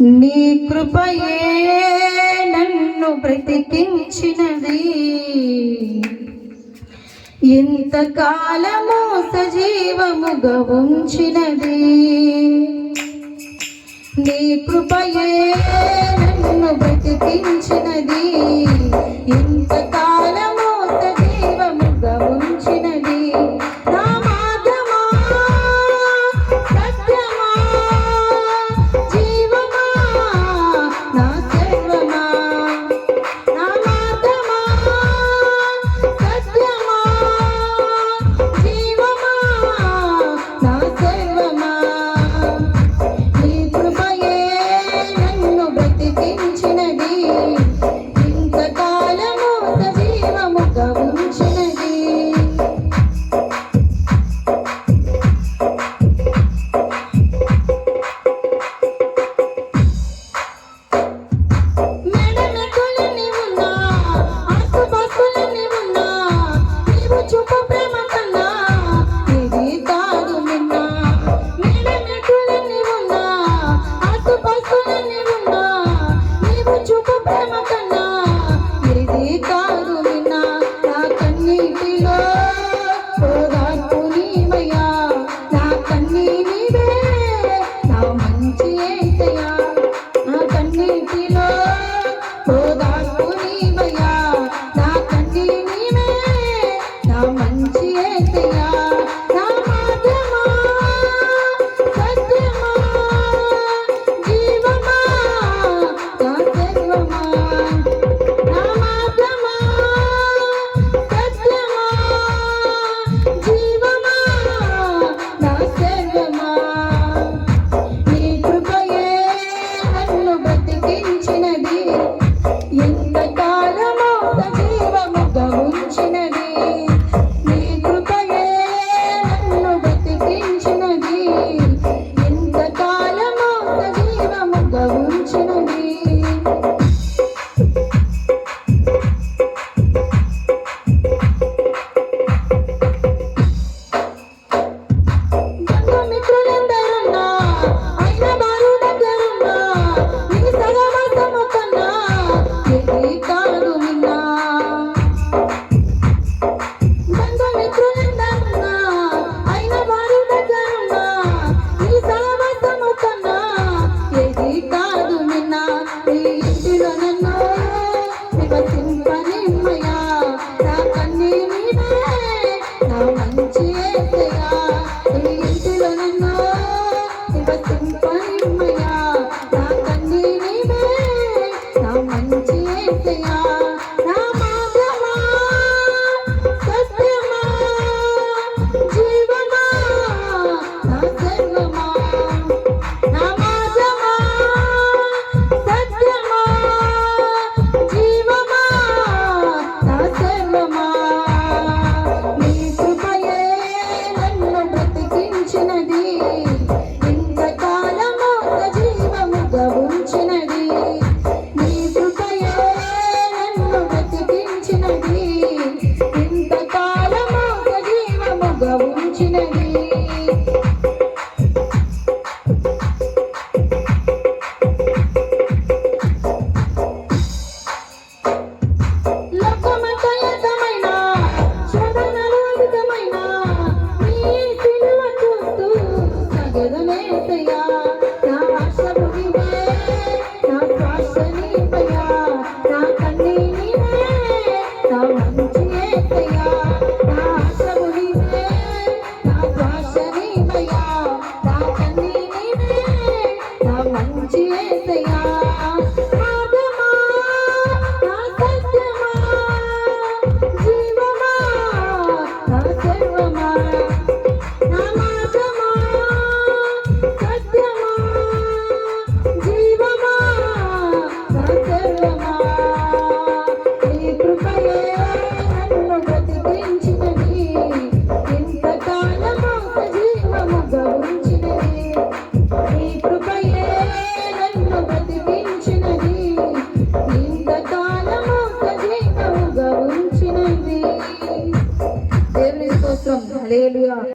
నీ కృపయే నన్ను బ్రతికించినది. ఇంతకాలము సజీవముగా ఉంచినది. నీ కృపయే Hallelujah.